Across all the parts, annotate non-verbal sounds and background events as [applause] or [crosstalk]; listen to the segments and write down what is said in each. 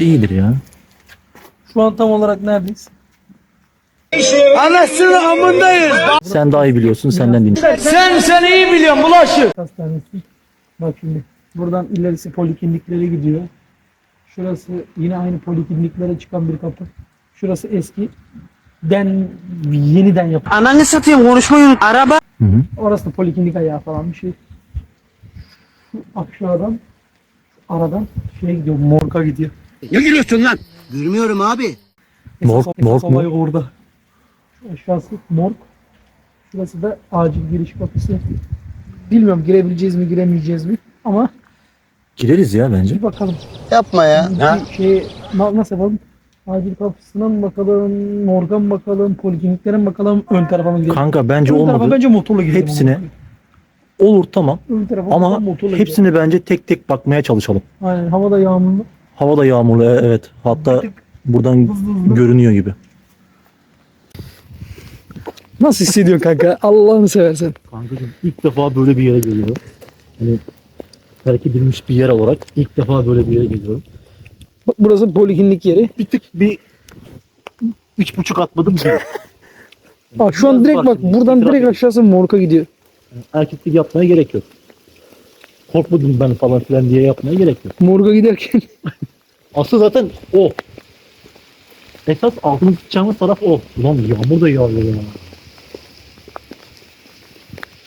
Bence iyidir ya. Şu an tam olarak neredeyiz? Anasını amındayız. Sen daha iyi biliyorsun senden dinle. Sen sen iyi biliyorsun bulaşık. Hastanesi. Bak şimdi. Buradan ilerisi polikliniklere gidiyor. Şurası yine aynı polikliniklere çıkan bir kapı. Şurası eski. Den yeniden yap. Ananı satayım konuşmayı unut. Araba. Hı hı. Orası da poliklinik ayağı falan bir şey. Şu aşağıdan aradan şeye gidiyor. Morga gidiyor. Ne gülüyorsun lan? Gülmüyorum abi. Morg- morg mu? orada. Şu aşağısı morg. Şurası da acil giriş kapısı. Bilmiyorum girebileceğiz mi giremeyeceğiz mi ama Gireriz ya bence. bir bakalım. Yapma ya. Bir şey na- nasıl yapalım? Acil kapısına mı bakalım, morga mı bakalım, polikliniklere mi bakalım, ön tarafa mı gidelim? Kanka bence ön tarafa olmadı. bence motorla gidelim. Hepsine Olur tamam. Ön tarafa Ama motorla gidelim. hepsini bence tek tek bakmaya çalışalım. Aynen havada yağmurlu. Hava da yağmurlu e- evet. Hatta buradan görünüyor gibi. Nasıl hissediyorsun kanka? Allah'ını seversen. Kankacığım ilk defa böyle bir yere geliyorum. Hani terk edilmiş bir yer olarak ilk defa böyle bir yere geliyorum. Bak burası poliklinik yeri. Bir tık bir üç buçuk atmadım ki. Bak şu an direkt bak buradan direkt aşağısı morga gidiyor. Erkeklik yapmaya gerek yok. Korkmadım ben falan filan diye yapmaya gerek yok. Morga giderken [laughs] Asıl zaten o. Esas altını tutacağımız taraf o. Ulan yağmur da yağıyor ya.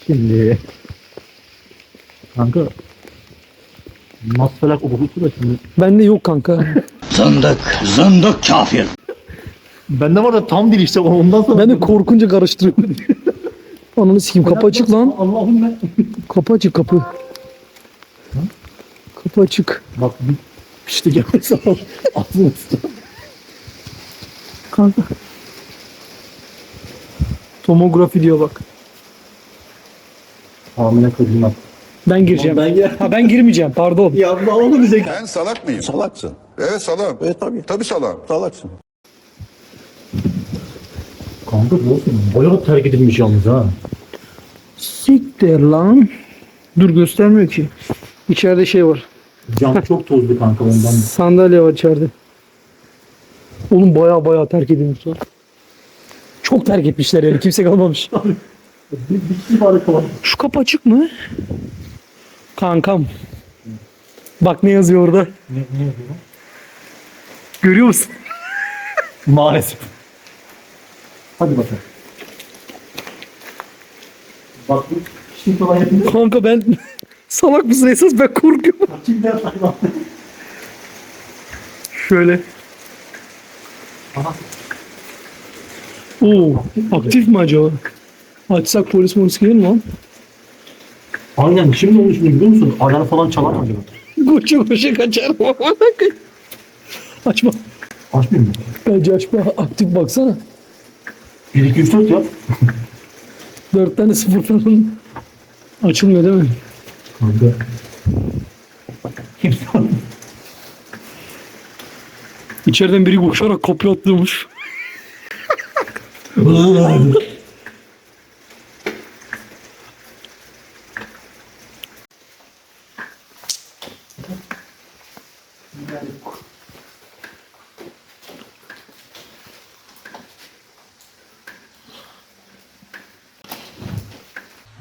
Şimdi kanka Masfelak okusu da şimdi bende yok kanka. [laughs] Zındık. Zındık kafir. Bende var da tam değil işte ondan sonra ben de korkunca karıştırıyorum. [laughs] Ananı sikeyim kapı açık lan. Allah'ım ben. Kapı açık kapı. Kapı açık. Bak bir işte gelmesi [laughs] tutacağım. Kanka. Tomografi diyor bak. Hamile kadınlar. Ben gireceğim. Ben gel. Ha ben girmeyeceğim pardon. [laughs] Ya bu onu bize Ben salak mıyım? Salaksın. Evet salağım. Evet tabii. Tabii salağım. Salaksın. Kanka bu olsun. Bayağı terk edilmiş yalnız ha. Siktir lan. Dur göstermiyor ki. İçeride şey var. Cam çok tozlu kanka ondan. Sandalye var içeride. Oğlum baya baya terk edilmiş lan. Çok terk etmişler yani kimse kalmamış. [laughs] Bir, bir var kalan. Şu kapı açık mı? Kankam. Bak ne yazıyor orada. Ne, ne yazıyor? Görüyor musun? [laughs] Maalesef. Hadi bakalım. Bak bu yapınca Kanka ben salak mısın esas ben korkuyorum. şimdi yapar Şöyle. Aha. Oo, aktif mi acaba? Açsak polis polis gelir mi lan? Aynen şimdi olmuş mu biliyor musun? Alarm falan çalar mı acaba? Koşa koşa kaçarım. [laughs] Açma. Açmıyor mu? Bence açma. Aktif baksana. 1 2 3 4 yap. Dört tane sıfır falan. [laughs] Açılmıyor değil mi? Kanka. Kimse İçeriden biri koşarak kapıyı atlıyormuş.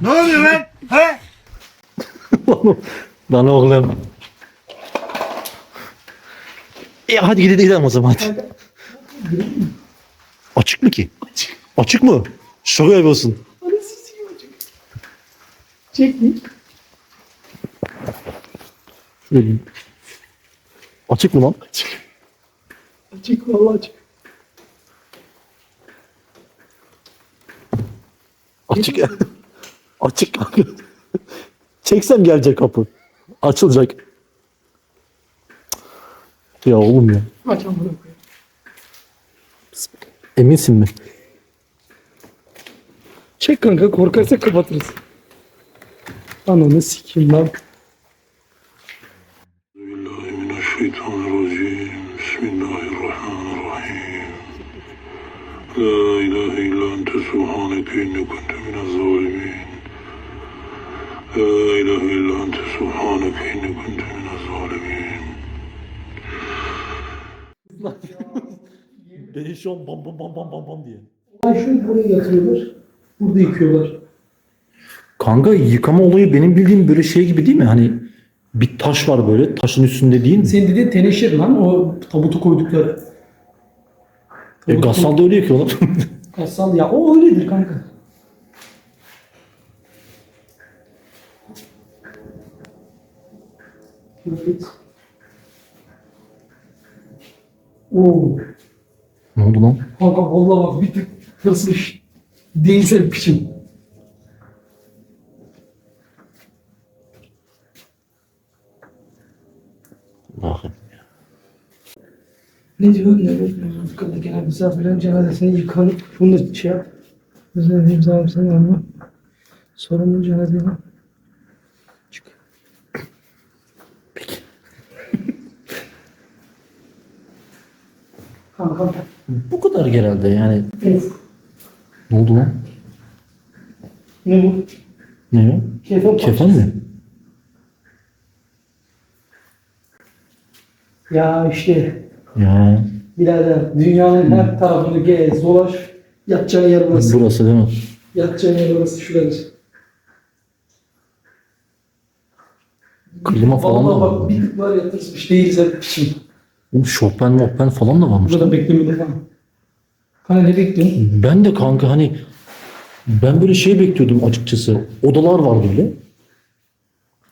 Ne oluyor lan? He? Lan oğlum. E hadi gidelim gidelim o zaman hadi. Açık mı ki? Açık. Açık mı? Şaka yapıyorsun. Çek mi? Şöyle diyeyim. Açık mı lan? Açık. Açık vallahi açık. Açık. Açık. Çeksem gelecek kapı. Açılacak. Ya oğlum ya. Eminsin mi? Çek kanka korkarsak kapatırız. Ananı sikeyim lan. Beni şu an bam bam bam bam bam bam diye. Ay şunu buraya yatırıyorlar. Burada yıkıyorlar. Kanka yıkama olayı benim bildiğim böyle şey gibi değil mi? Hani bir taş var böyle taşın üstünde değil mi? Senin dediğin teneşir lan o tabutu koydukları. E, Gassal'da öyle yıkıyorlar. [laughs] Gassal ya o öyledir kanka. Evet. Oo. ne oldu lan? Kanka vallahi bak bir tık hırsmış. Değilse piçim. Allah'ım. Ne diyor? Ne bekliyorsun? Kadın gelen misafirlerin cenazesini yıkanıp bunu da şey yap. Özür dilerim sağ sen ama sorumlu cenazeni çık. Peki. Kanka kanka. Bu kadar genelde yani. Of. Ne oldu lan? Ne bu? Ne ya? Kefen Kefen mi? Ya işte Ya birader dünyanın her tarafını gez, dolaş. Yatacağın yer burası. burası değil mi? Yatacağın yer burası şuradır. Klima falan da Vallahi var. bak bir tık var yatırsmış değilse piçim. Oğlum Mopin falan da varmış. Burada beklemede falan. Kanka ne bekliyorsun? Ben de kanka hani ben böyle şey bekliyordum açıkçası. Odalar var böyle.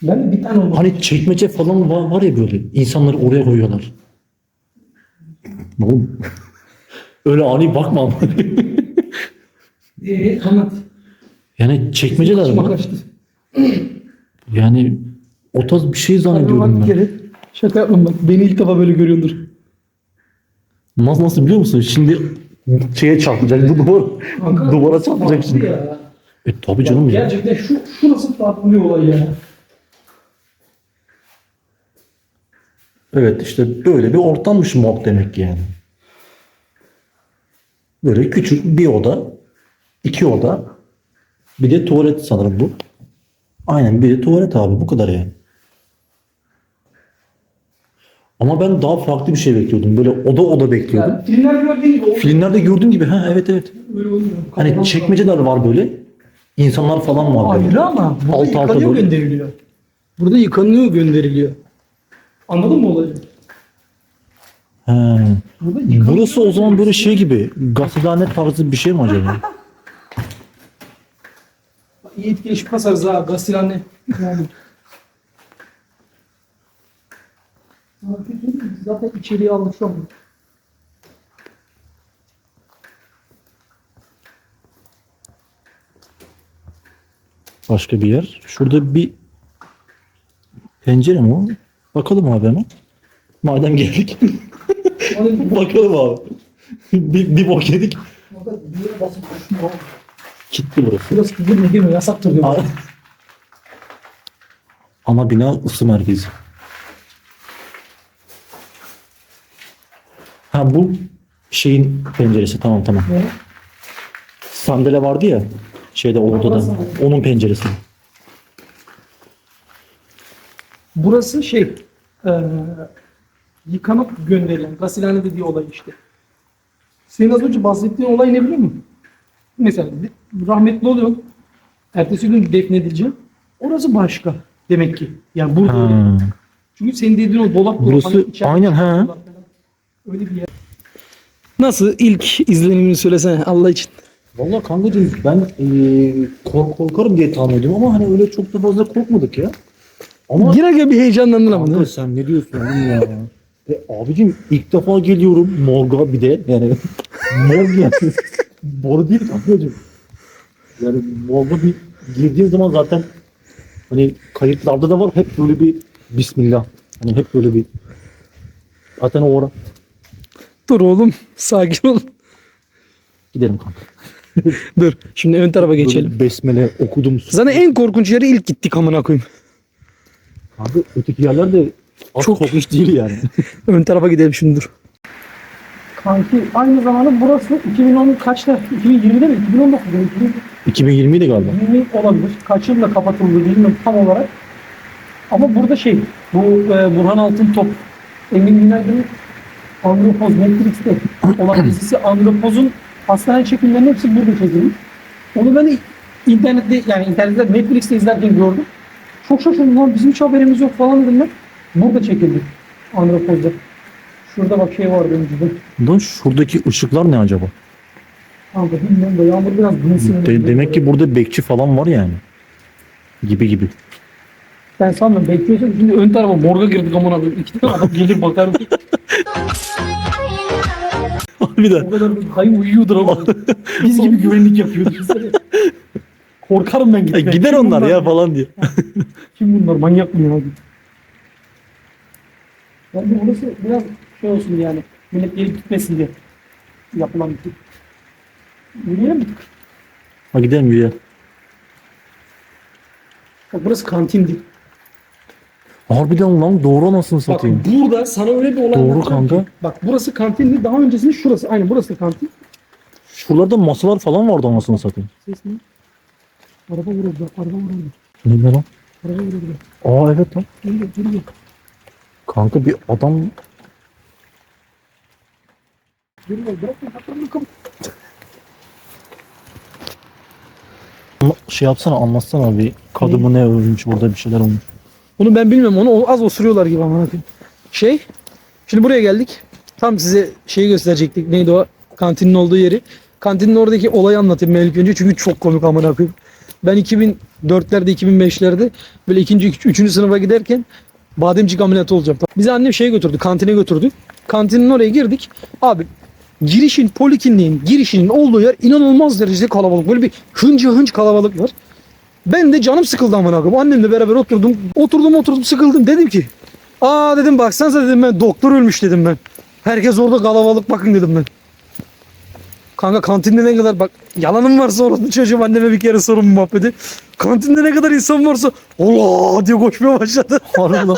Ben de bir tane olmadı. Hani çekmece falan var, var ya böyle. İnsanları oraya koyuyorlar. Ne oğlum? Öyle ani bakma ama. Eee anlat. yani çekmeceler Kaçma var. kaçtı. Yani o tarz bir şey zannediyordum ben. kere. Şaka yapmam bak. Beni ilk defa böyle görüyordur. Nasıl nasıl biliyor musun? Şimdi şeye çarpacak. Bu duvar, Kanka, duvara çarpacak farklı şimdi. Ya. E tabii canım ya. Gerçekten şu, şu nasıl farklı bir olay ya. Evet işte böyle bir ortammış mob demek ki yani. Böyle küçük bir oda, iki oda, bir de tuvalet sanırım bu. Aynen bir de tuvalet abi bu kadar yani. Ama ben daha farklı bir şey bekliyordum. Böyle oda oda bekliyordum. Yani filmler gördüğün gibi olmuyor. Filmlerde gördüğüm gibi ha evet evet. Öyle olmuyor. Hani çekmeceler var böyle. İnsanlar falan var böyle. Ayrı ama burada Alt alta yıkanıyor böyle. gönderiliyor. Burada yıkanıyor gönderiliyor. Anladın mı olayı? He. Burası o zaman böyle şey gibi gazetehane tarzı bir şey mi acaba? İyi etkileşim basarız ha gazetel anne. Yani. Zaten içeriye an. Başka bir yer. Şurada bir pencere mi o? Bakalım abi hemen. Madem geldik. [laughs] Bakalım abi. bir, bir bok yedik. Kilitli burası. Burası girme girme yasaktır diyor. Ana bina ısı merkezi. Ha bu şeyin penceresi tamam tamam. Ne? Sandalye vardı ya şeyde o odada. Onun penceresi. Burası şey eee yıkanıp gönderilen gasilhane dediği olay işte. Senin az önce bahsettiğin olay ne biliyor musun? Mesela rahmetli oluyor. Ertesi gün defnedileceğim. Orası başka demek ki. Yani burada. Çünkü senin dediğin o dolap dolap. Burası hani aynen, ha. dolap falan. Öyle bir yer. Nasıl ilk izlenimini söylesene Allah için. Vallahi kankacığım ben eee, kork korkarım diye tahmin ediyorum ama hani öyle çok da fazla korkmadık ya. Ama Yine bir heyecanlandın ama değil kanka mi? sen ne diyorsun oğlum ya? E, abicim ilk defa geliyorum morga bir de yani morg yani. Boru değil kankacığım. Yani morga bir girdiğim zaman zaten hani kayıtlarda da var hep böyle bir bismillah. Hani hep böyle bir zaten o ara Dur oğlum sakin ol. gidelim kanka. [laughs] Dur şimdi ön tarafa geçelim. Böyle besmele okudum. Zaten en korkunç yere ilk gittik amına koyayım. Abi öteki yerler de az Çok- korkunç değil yani. [laughs] Ön tarafa gidelim şimdi dur. Kanki aynı zamanda burası 2010 kaçta? 2020'de mi? 2019'da mı? 2020'ydi galiba. 2020 olabilir. Kaç yılda kapatıldı bilmiyorum tam olarak. Ama burada şey, bu e, Burhan Altıntop, Emin Günaydın'ın Andropoz Netflix'te olan [clears throat] dizisi Andropoz'un hastane çekimlerinin hepsi burada çekilmiş. Onu ben internette yani internette Netflix'te izlerken gördüm. Çok şaşırdım lan bizim hiç haberimiz yok falan dedim ben. Burada çekildi. Andropoz'da. Şurada bak şey vardı önceden. Lan şuradaki ışıklar ne acaba? Kanka bilmiyorum da yağmur biraz dinsin. De- demek ki burada bekçi falan var yani. Gibi gibi. Ben sanmıyorum bekliyorsun. Şimdi ön tarafa morga girdik aman abi. İki tane adam gelir [laughs] bakar. Bir de o kadar hayır uyuyordur ama. [laughs] Biz gibi güvenlik düşünsene. Korkarım ben "Ya gitmeye. gider Kim onlar bunlar ya falan diye. Kim bunlar? Manyak mı ya? Yani burası biraz şey olsun yani. Millet gelip gitmesin diye yapılan bir şey. Yürüyelim mi? Ha gidelim yürüyelim. Bak burası kantindi. Harbiden lan doğru anasını Bak satayım. burada sana öyle bir olay Doğru anlatacağım kanka. ki. Bak burası kantindi. Daha öncesinde şurası. Aynen burası da kantin. Şuralarda masalar falan vardı anasını satayım. Ses ne? Araba vuruldu. Araba vuruldu. Ne lan? Araba vuruldu. Aa evet lan. Geliyor, geliyor. Kanka bir adam Geliyor. Bırakın. Ama şey yapsana anlatsana bir kadımı ne ölmüş burada bir şeyler olmuş. Onu ben bilmiyorum. Onu az osuruyorlar gibi ama. Şey. Şimdi buraya geldik. Tam size şeyi gösterecektik. Neydi o? Kantinin olduğu yeri. Kantinin oradaki olayı anlatayım ben ilk önce. Çünkü çok komik amına koyayım. Ben 2004'lerde 2005'lerde böyle ikinci, üç- üçüncü sınıfa giderken bademcik ameliyatı olacağım. Bizi annem şeye götürdü. Kantine götürdü. Kantinin oraya girdik. Abi girişin, polikliniğin girişinin olduğu yer inanılmaz derecede kalabalık. Böyle bir hınca hınç kalabalık var. Ben de canım sıkıldı amına koyayım. Annemle beraber oturdum. Oturdum oturdum sıkıldım. Dedim ki aa dedim baksanıza dedim ben doktor ölmüş dedim ben. Herkes orada kalabalık bakın dedim ben. Kanka kantinde ne kadar bak yalanım varsa orada çocuğum anneme bir kere sorun muhabbeti. Kantinde ne kadar insan varsa Allah diye koşmaya başladı. [laughs]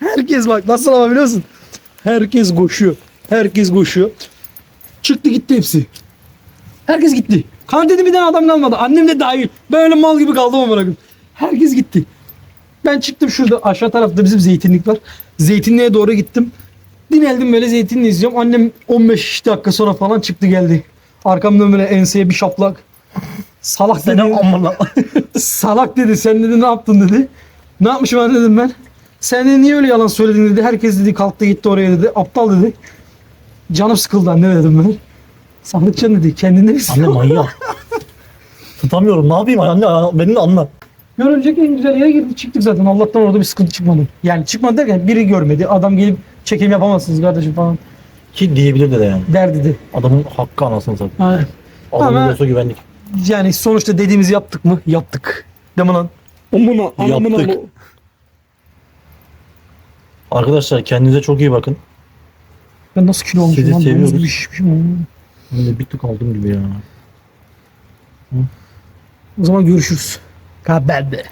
Herkes bak nasıl ama biliyor musun? Herkes koşuyor. Herkes koşuyor. Çıktı gitti hepsi. Herkes gitti. Kantinde bir tane adam kalmadı. Annem de dahil. Böyle mal gibi kaldım ama bırakın. Herkes gitti. Ben çıktım şurada aşağı tarafta bizim zeytinlik var. Zeytinliğe doğru gittim. Dineldim böyle zeytinliği izliyorum. Annem 15 dakika sonra falan çıktı geldi. Arkamdan böyle enseye bir şaplak. Salak dedi. [laughs] Salak dedi. Sen dedi ne yaptın dedi. Ne yapmışım ben dedim ben. Sen de niye öyle yalan söyledin dedi. Herkes dedi kalktı gitti oraya dedi. Aptal dedi. Canım sıkıldı anne dedim ben. Sandıkçan dedi. Kendine mi Anne manyak. Tutamıyorum ne yapayım anne beni de anla. Görülecek en güzel yere girdik çıktık zaten. Allah'tan orada bir sıkıntı çıkmadı. Yani çıkmadı derken biri görmedi. Adam gelip çekim yapamazsınız kardeşim falan Ki diyebilirdi de yani. der dedi. Adamın hakkı anasını satayım. Ha. Adamın Ama- olsa güvenlik. Yani sonuçta dediğimizi yaptık mı? Yaptık. Değil mi lan? Amına, anamına Yaptık. bu. Arkadaşlar kendinize çok iyi bakın. Ben nasıl kilo olmuşum Sizi lan? Domuz seviyoruz. gibi şişmişim oğlum. Ben de bir tık aldım gibi ya. O zaman görüşürüz. Kaberde.